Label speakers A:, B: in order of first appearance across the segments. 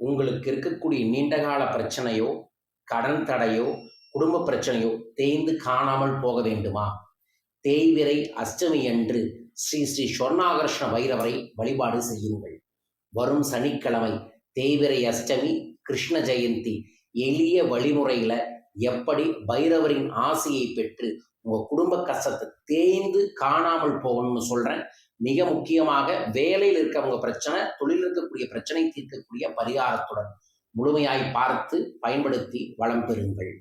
A: உங்களுக்கு இருக்கக்கூடிய நீண்டகால பிரச்சனையோ கடன் தடையோ குடும்ப பிரச்சனையோ தேய்ந்து காணாமல் போக வேண்டுமா? தேய்விரை அஷ்டமி அன்று ஸ்ரீ ஸ்ரீ சொர்ணாகர்ஷ்ண வைரவரை வழிபாடு செய்யுங்கள். வரும் சனிக்கிழமை தேய்விரை அஷ்டமி கிருஷ்ண ஜெயந்தி எளிய வழிமுறையில் எப்படி பைரவரின் ஆசையை பெற்று உங்கள் குடும்ப கஷ்டத்தை தேய்ந்து காணாமல் போகணும்னு சொல்கிறேன் மிக முக்கியமாக வேலையில் இருக்கவங்க பிரச்சனை தொழில் இருக்கக்கூடிய பிரச்சனை தீர்க்கக்கூடிய பரிகாரத்துடன் முழுமையாய் பார்த்து பயன்படுத்தி வளம் பெறுங்கள்.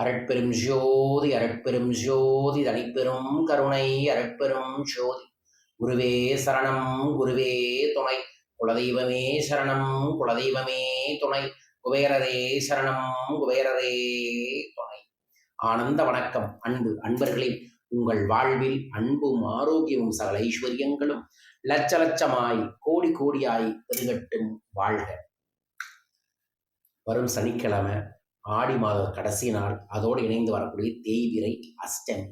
A: அரட்பெரும் ஜோதி அரட்பெரும் ஜோதி தனிப்பெரும் கருணை அரட்பெரும் ஜோதி. குருவே சரணம் குருவே துணை. குலதெய்வமே சரணம் குலதெய்வமே துணை. குபேரரே சரணம் குபேரரே துணை. ஆனந்த வணக்கம் அன்பு அன்பர்களின் உங்கள் வாழ்வில் அன்பும் ஆரோக்கியமும் சகல ஐஸ்வர்யங்களும் லட்ச லட்சமாய் கோடி கோடியாய் பெருகட்டும் வாழ்க. வரும் சனிக்கிழமை ஆடி மாத கடைசி நாள் அதோடு இணைந்து வரக்கூடிய தேய்விரை அஷ்டமி.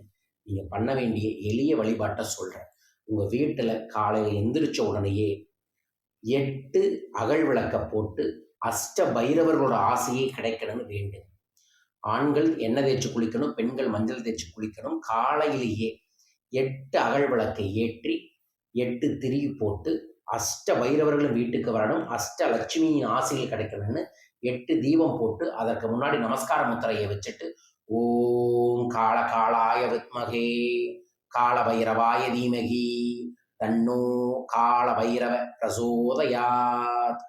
A: நீங்கள் பண்ண வேண்டிய எளிய வழிபாட்டை சொல்கிறேன் உங்கள் வீட்டில் காலையில் எந்திரிச்ச உடனேயே எட்டு அகல் விளக்க போட்டு அஷ்ட பைரவர்களோட ஆசையே கிடைக்கணும்னு வேண்டும். ஆண்கள் எண்ணெய் தேய்ச்சி குளிக்கணும் பெண்கள் மஞ்சள் தேய்ச்சி குளிக்கணும். காலையிலேயே எட்டு அகல் விளக்கை ஏற்றி எட்டு திரி போட்டு அஷ்ட பைரவர்களும் வீட்டுக்கு வரணும். அஷ்ட லட்சுமியின் ஆசைகள் கிடைக்கணும்னு எட்டு தீபம் போட்டு அதற்கு முன்னாடி நமஸ்கார முத்திரையை வச்சுட்டு ஓம் கால காலாய வித்மகே கால பைரவாய தீமகி தன்னோ கால பைரவ பிரசோதயாத்.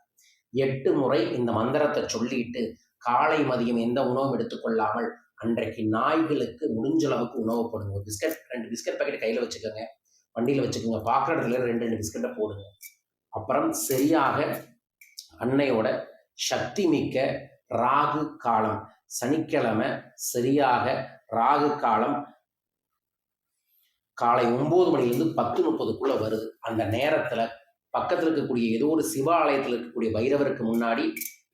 A: எட்டு முறை இந்த மந்திரத்தை சொல்லிட்டு காலை மதியம் எந்த உணவும் எடுத்துக்கொள்ளாமல் அன்றைக்கு நாய்களுக்கு முடிஞ்ச அளவுக்கு உணவு போடுங்க. ஒரு பிஸ்கட் ரெண்டு பிஸ்கட் பாக்கெட் கையில் வச்சுக்கோங்க. வண்டியில் வச்சுக்கோங்க. பார்க்குற இடத்துல ரெண்டு ரெண்டு பிஸ்கட்டை போடுங்க. அப்புறம் சரியாக அன்னையோட சக்தி மிக்க ராகு காலம். சனிக்கிழமை சரியாக ராகு காலம் காலை ஒன்பது மணிலேருந்து பத்து முப்பதுக்குள்ள வருது. அந்த நேரத்தில் பக்கத்தில் இருக்கக்கூடிய ஏதோ ஒரு சிவாலயத்தில் இருக்கக்கூடிய பைரவருக்கு முன்னாடி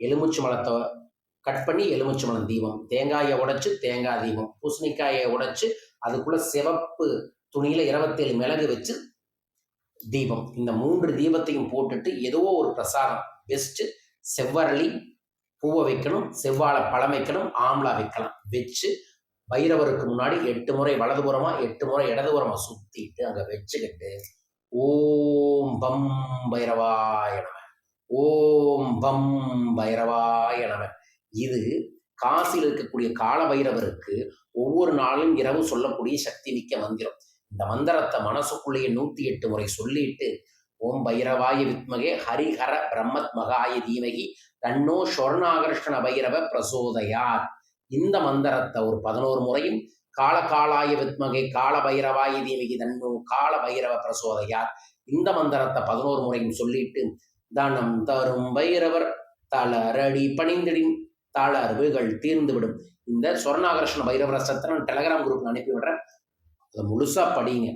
A: எலுமிச்சு மலத்தை கட் பண்ணி எலுமிச்சம்பழம் தீபம். தேங்காயை உடைச்சு தேங்காய் தீபம். பூசணிக்காயை உடைச்சு அதுக்குள்ள சிவப்பு துணியில இருபத்தேழு மிளகு வச்சு தீபம். இந்த மூன்று தீபத்தையும் போட்டுட்டு ஏதோ ஒரு பிரசாதம். பெஸ்ட்டு செவ்வரளி பூவை வைக்கணும் செவ்வாழை பழம் வைக்கணும் ஆம்லா வைக்கலாம். வச்சு பைரவருக்கு முன்னாடி எட்டு முறை வலதுபுறமா எட்டு முறை இடதுபுறமா சுத்திட்டு அங்க வச்சுக்கிட்டு ஓம் பம் பைரவாய நம. ஓம் பம் பைரவாய நம. இது காசில் இருக்கக்கூடிய கால பைரவருக்கு ஒவ்வொரு நாளும் இரவு சொல்லக்கூடிய சக்தி மிக்க மந்திரம். இந்த மந்திரத்தை மனசுக்குள்ளேயே நூற்றி எட்டு முறை சொல்லிட்டு ஓம் பைரவாய வித்மகே ஹரிஹர பிரம்மத் மகாய தீமகி தன்னோ சொர்ணாகர்ஷ்ண பைரவ பிரசோதயார் இந்த மந்திரத்தை ஒரு பதினோரு முறையும் கால காலாய வித்மகை கால பைரவாய தீமகி தன்னோ கால பைரவ பிரசோதையார் இந்த மந்திரத்தை பதினோரு முறையும் சொல்லிட்டு தனம் தரும் பைரவர் தளரடி பணிந்திடின். தளர்வுகள் தீர்ந்துவிடும். இந்த சொர்ணாகர்ஷ்ண பைரவ ரசத்தை நான் டெலகிராம் குரூப் அனுப்பி விடுறேன். அதை முழுசா படிங்க.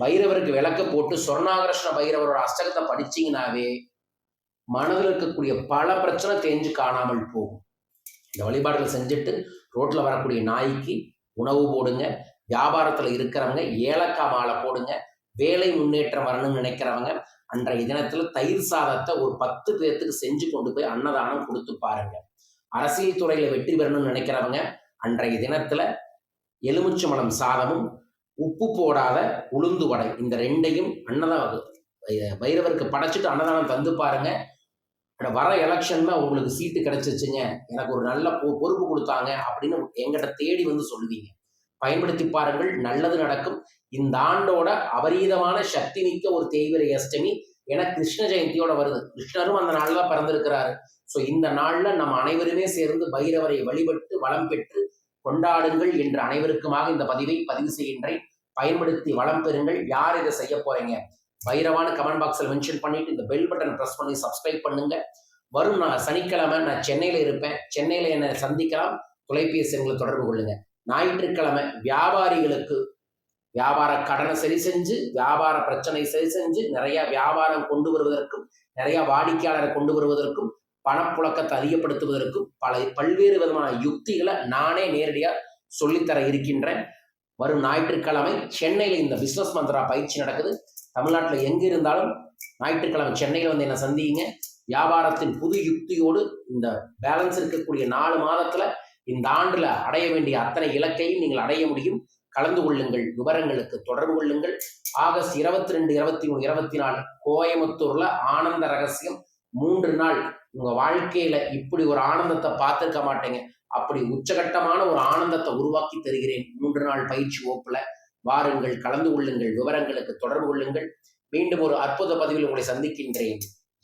A: பைரவருக்கு விளக்க போட்டு சொர்ணாகர்ஷ்ண பைரவரோட அஷ்டகத்தை படிச்சீங்கன்னாவே மனதில் இருக்கக்கூடிய பல பிரச்சனை தேஞ்சு காணாமல் போகும். இந்த வழிபாடுகள் செஞ்சுட்டு ரோட்டில் வரக்கூடிய நாய்க்கு உணவு போடுங்க. வியாபாரத்தில் இருக்கிறவங்க ஏலக்காய் மாலை போடுங்க. வேலை முன்னேற்றம் வரணும்னு நினைக்கிறவங்க அன்றைய தினத்தில் தயிர் சாதத்தை ஒரு பத்து பேர்த்துக்கு செஞ்சு கொண்டு போய் அன்னதானம் கொடுத்து பாருங்க. அரசியல் துறையில் வெற்றி பெறணும்னு நினைக்கிறவங்க அன்றைய தினத்தில் எலுமிச்சமலம் சாதமும் உப்பு போடாத உளுந்து வடை இந்த ரெண்டையும் அன்னதானம் பைரவருக்கு படைச்சிட்டு அன்னதானம் தந்து பாருங்க. வர எலெக்ஷன்ல உங்களுக்கு சீட்டு கிடைச்சிச்சுங்க எனக்கு ஒரு நல்ல பொ பொறுப்பு கொடுத்தாங்க அப்படின்னு எங்கிட்ட தேடி வந்து சொல்லுவீங்க. பயன்படுத்தி பாருங்கள் நல்லது நடக்கும். இந்த ஆண்டோட அபரீதமான சக்தி மிக்க ஒரு தேய்விரை அஷ்டமி என கிருஷ்ண ஜெயந்தியோட வருது. கிருஷ்ணரும் அந்த நாளில் பிறந்திருக்கிறாரு. ஸோ இந்த நாளில் நம்ம அனைவருமே சேர்ந்து பைரவரை வழிபட்டு வளம் பெற்று கொண்டாடுங்கள் என்று அனைவருக்குமாக இந்த பதிவை பதிவு செய்கின்றேன். பயன்படுத்தி வளம் பெறுங்கள். யார் இதை செய்ய போறீங்க? பைரவான கமெண்ட் பாக்ஸில் மென்ஷன் பண்ணிட்டு இந்த பெல் பட்டன் ப்ரெஸ் பண்ணி சப்ஸ்கிரைப் பண்ணுங்க. வரும் நான் சனிக்கிழமை நான் சென்னையில் இருப்பேன். சென்னையில் என்னை சந்திக்கலாம். தொலைபேசி எங்களை தொடர்பு கொள்ளுங்க. ஞாயிற்றுக்கிழமை வியாபாரிகளுக்கு வியாபார கடனை சரி செஞ்சு வியாபார பிரச்சனை சரி செஞ்சு நிறைய வியாபாரம் கொண்டு வருவதற்கும் நிறைய வாடிக்கையாளரை கொண்டு வருவதற்கும் பணப்புழக்கத்தை அதிகப்படுத்துவதற்கும் பல பல்வேறு விதமான யுக்திகளை நானே நேரடியாக சொல்லித்தர இருக்கின்றேன். வரும் ஞாயிற்றுக்கிழமை சென்னையில் இந்த பிஸ்னஸ் மந்திரா பயிற்சி நடக்குது. தமிழ்நாட்டில் எங்கே இருந்தாலும் ஞாயிற்றுக்கிழமை சென்னையில் வந்து என்ன சந்திங்க வியாபாரத்தின் புது யுக்தியோடு இந்த பேலன்ஸ் இருக்கக்கூடிய நாலு மாதத்தில் இந்த ஆண்டில் அடைய வேண்டிய அத்தனை இலக்கையும் நீங்கள் அடைய முடியும். கலந்து கொள்ளுங்கள் விவரங்களுக்கு தொடர்பு கொள்ளுங்கள். ஆகஸ்ட் இருபத்தி ரெண்டு இருபத்தி மூணு இருபத்தி நாலு கோயம்புத்தூர்ல ஆனந்த ரகசியம். மூன்று நாள் உங்க வாழ்க்கையில இப்படி ஒரு ஆனந்தத்தை பார்த்திருக்க மாட்டேங்க. அப்படி உச்சகட்டமான ஒரு ஆனந்தத்தை உருவாக்கி தருகிறேன். மூன்று நாள் பயிற்சி ஓப்புல வாருங்கள் கலந்து கொள்ளுங்கள் விவரங்களுக்கு தொடர்பு கொள்ளுங்கள். மீண்டும் ஒரு அற்புத பதிவில் உங்களை சந்திக்கின்றேன்.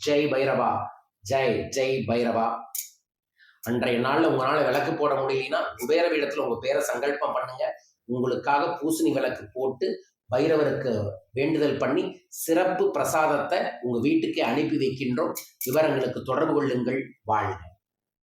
A: ஜெய் பைரவா ஜெய் ஜெய் பைரவா. அன்றைய நாள்ல உங்களால விளக்கு போட முடியலன்னா குபேர இடத்துல உங்க பேரை சங்கல்பம் பண்ணுங்க. உங்களுக்காக பூசணி விளக்கு போட்டு பைரவருக்கு வேண்டுதல் பண்ணி சிறப்பு பிரசாதத்தை உங்கள் வீட்டுக்கே அனுப்பி வைக்கின்றோம். விவரங்களுக்கு தொடர்பு கொள்ளுங்கள். வாழ்க.